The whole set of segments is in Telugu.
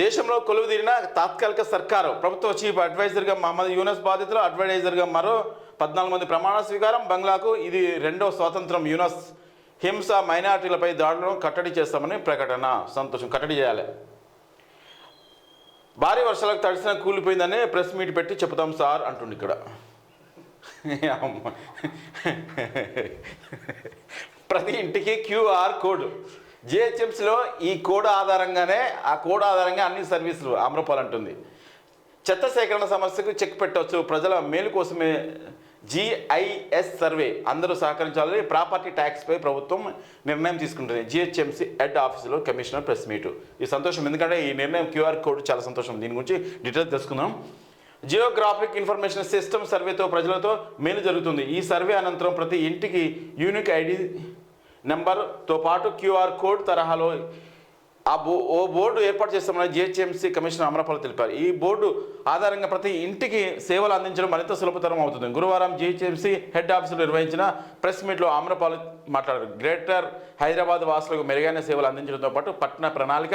దేశంలో కొలువుదీరిన తాత్కాలిక సర్కారు ప్రభుత్వ చీఫ్ అడ్వైజర్గా మహమ్మద్ యూనస్ బాధితులు అడ్వైజర్గా మరో పద్నాలుగు మంది ప్రమాణ స్వీకారం. బంగ్లాకు ఇది రెండో స్వాతంత్రం. యూనస్ హింస మైనార్టీలపై దాడులను కట్టడి చేస్తామని ప్రకటన. సంతోషం. కట్టడి చేయాలి. భారీ వర్షాలకు తడిసిన కూలిపోయిందని ప్రెస్ మీట్ పెట్టి చెప్తాం సార్ అంటుండి ఇక్కడ. ప్రతి ఇంటికి క్యూఆర్ కోడ్. జిహెచ్ఎంసీలో ఈ కోడ్ ఆధారంగానే ఆ కోడ్ ఆధారంగా అన్ని సర్వీసులు అమరపాలంటుంది చెత్త సేకరణ సమస్యకు చెక్ పెట్టవచ్చు. ప్రజల మేలు కోసమే జిఐఎస్ సర్వే. అందరూ సహకరించాలని ప్రాపర్టీ ట్యాక్స్పై ప్రభుత్వం నిర్ణయం తీసుకుంటుంది. జిహెచ్ఎంసీ హెడ్ ఆఫీసులో కమిషనర్ ప్రెస్ మీటు. ఈ సంతోషం ఎందుకంటే ఈ నిర్ణయం క్యూఆర్ కోడ్ చాలా సంతోషం. దీని గురించి డీటెయిల్స్ తెలుసుకుందాం. జియోగ్రాఫిక్ ఇన్ఫర్మేషన్ సిస్టమ్ సర్వేతో ప్రజలతో మేలు జరుగుతుంది. ఈ సర్వే అనంతరం ప్రతి ఇంటికి యూనిక్ ఐడి నెంబర్తో పాటు క్యూఆర్ కోడ్ తరహాలో ఆ బో ఓ బోర్డు ఏర్పాటు చేస్తామని జిహెచ్ఎంసీ కమిషనర్ అమరపాల్ తెలిపారు. ఈ బోర్డు ఆధారంగా ప్రతి ఇంటికి సేవలు అందించడం మరింత సులభతరం అవుతుంది. గురువారం జిహెచ్ఎంసీ హెడ్ ఆఫీసులో నిర్వహించిన ప్రెస్ మీట్లో అమరపాల్ మాట్లాడారు. గ్రేటర్ హైదరాబాద్ వాసులకు మెరుగైన సేవలు అందించడంతో పాటు పట్టణ ప్రణాళిక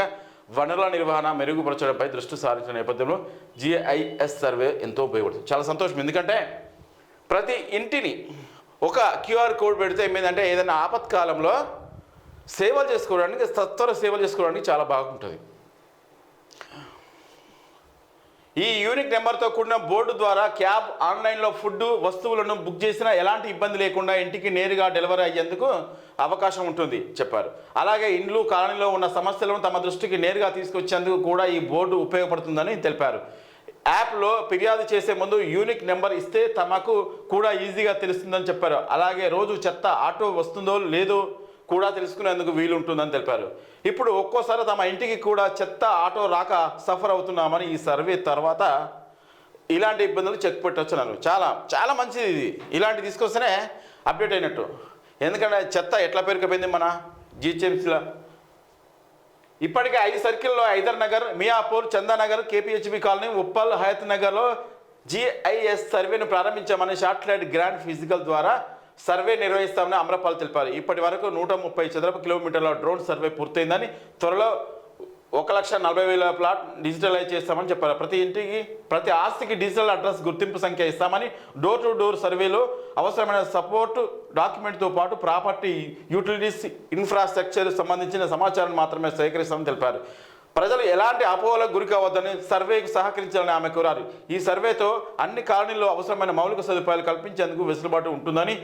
వనరుల నిర్వహణ మెరుగుపరచడంపై దృష్టి సారించిన నేపథ్యంలో జిఐఎస్ సర్వే ఎంతో ఉపయోగపడుతుంది. చాలా సంతోషం. ఎందుకంటే ప్రతి ఇంటిని ఒక క్యూఆర్ కోడ్ పెడితే ఏమైందంటే ఏదైనా ఆపత్కాలంలో సేవలు చేసుకోవడానికి సత్వర సేవలు చేసుకోవడానికి చాలా బాగుంటుంది. ఈ యూనిక్ నెంబర్తో కూడిన బోర్డు ద్వారా క్యాబ్ ఆన్లైన్లో ఫుడ్ వస్తువులను బుక్ చేసినా ఎలాంటి ఇబ్బంది లేకుండా ఇంటికి నేరుగా డెలివరీ అయ్యేందుకు అవకాశం ఉంటుంది చెప్పారు. అలాగే ఇండ్లు కాలనీలో ఉన్న సమస్యలను తమ దృష్టికి నేరుగా తీసుకొచ్చేందుకు కూడా ఈ బోర్డు ఉపయోగపడుతుందని తెలిపారు. యాప్లో ఫిర్యాదు చేసే ముందు యూనిక్ నెంబర్ ఇస్తే తమకు కూడా ఈజీగా తెలుస్తుందని చెప్పారు. అలాగే రోజు చెత్త ఆటో వస్తుందో లేదో కూడా తెలుసుకునేందుకు వీలుంటుందని తెలిపారు. ఇప్పుడు ఒక్కోసారి తమ ఇంటికి కూడా చెత్త ఆటో రాక సఫర్ అవుతున్నామని ఈ సర్వే తర్వాత ఇలాంటి ఇబ్బందులు చెక్ పెట్టొచ్చున్నాను చాలా చాలా మంచిది ఇది. ఇలాంటి తీసుకొస్తేనే అప్డేట్ అయినట్టు. ఎందుకంటే చెత్త ఎట్లా పేరుకపోయింది మన జిహెచ్ఎంసీలో ఇప్పటికే ఐదు సర్కిల్లో హైదర్ నగర్ మియాపూర్ చందానగర్ కేపీహెచ్బి కాలనీ ఉప్పల్ హయత్ నగర్లో జిఐఎస్ సర్వేను ప్రారంభించామని షార్ట్లైట్ గ్రాండ్ ఫిజికల్ ద్వారా సర్వే నిర్వహిస్తామని అమరపాల్ తెలిపారు. ఇప్పటి వరకు నూట ముప్పై చదరపు కిలోమీటర్ల డ్రోన్ సర్వే పూర్తయిందని త్వరలో ఒక లక్ష నలభై వేల ప్లాట్ డిజిటలైజ్ చేస్తామని చెప్పారు. ప్రతి ఇంటికి ప్రతి ఆస్తికి డిజిటల్ అడ్రస్ గుర్తింపు సంఖ్య ఇస్తామని డోర్ టు డోర్ సర్వేలో అవసరమైన సపోర్ట్ డాక్యుమెంట్తో పాటు ప్రాపర్టీ యూటిలిటీస్ ఇన్ఫ్రాస్ట్రక్చర్ సంబంధించిన సమాచారం మాత్రమే సేకరిస్తామని తెలిపారు. ప్రజలు ఎలాంటి అపోహలకు గురి కావద్దని సర్వేకి సహకరించాలని ఆమె కోరారు. ఈ సర్వేతో అన్ని కాలనీల్లో అవసరమైన మౌలిక సదుపాయాలు కల్పించేందుకు వెసులుబాటు ఉంటుందని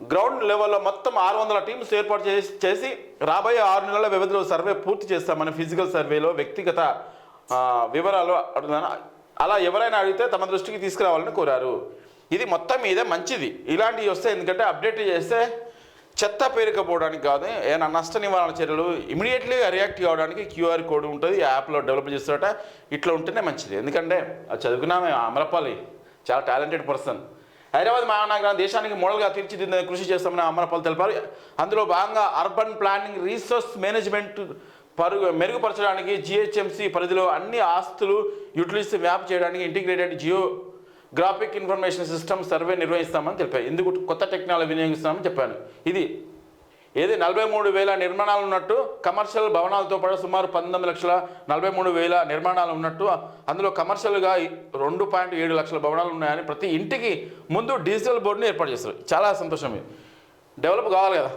గ్రౌండ్ లెవెల్లో మొత్తం ఆరు వందల టీమ్స్ ఏర్పాటు చేసి చేసి రాబోయే ఆరు నెలల వ్యవధిలో సర్వే పూర్తి చేస్తామని ఫిజికల్ సర్వేలో వ్యక్తిగత వివరాలు అడుగుతాను అలా ఎవరైనా అడిగితే తమ దృష్టికి తీసుకురావాలని కోరారు. ఇది మొత్తం మీద మంచిది. ఇలాంటివి వస్తే ఎందుకంటే అప్డేట్ చేస్తే చెత్త పేరుకపోవడానికి కాదు ఏమైనా నష్ట నివారణ చర్యలు ఇమీడియట్లీ రియాక్ట్ కావడానికి క్యూఆర్ కోడ్ ఉంటుంది. యాప్లో డెవలప్ చేస్తారట ఇట్లా ఉంటేనే మంచిది. ఎందుకంటే అది చదువుకున్నామే అమరపాలి చాలా టాలెంటెడ్ పర్సన్ హైదరాబాద్ మహానగరం దేశానికి మోడల్గా తీర్చిదిద్దే కృషి చేస్తామని అమరపాల్ తెలిపారు. అందులో భాగంగా అర్బన్ ప్లానింగ్ రీసోర్స్ మేనేజ్మెంట్ పరు మెరుగుపరచడానికి జిహెచ్ఎంసీ పరిధిలో అన్ని ఆస్తులు యూటిలిటీస్ మ్యాప్ చేయడానికి integrated geographic information system survey నిర్వహిస్తామని తెలిపారు. ఎందుకు కొత్త టెక్నాలజీ వినియోగిస్తామని చెప్పాను. ఇది ఏది నలభై మూడు వేల నిర్మాణాలు ఉన్నట్టు కమర్షియల్ భవనాలతో పాటు సుమారు పంతొమ్మిది లక్షల నలభై మూడు వేల నిర్మాణాలు ఉన్నట్టు అందులో కమర్షియల్గా రెండు పాయింట్ ఏడు లక్షల భవనాలు ఉన్నాయని ప్రతి ఇంటికి ముందు డిజిటల్ బోర్డుని ఏర్పాటు చేస్తారు. చాలా సంతోషం ఇది. డెవలప్ కావాలి కదా.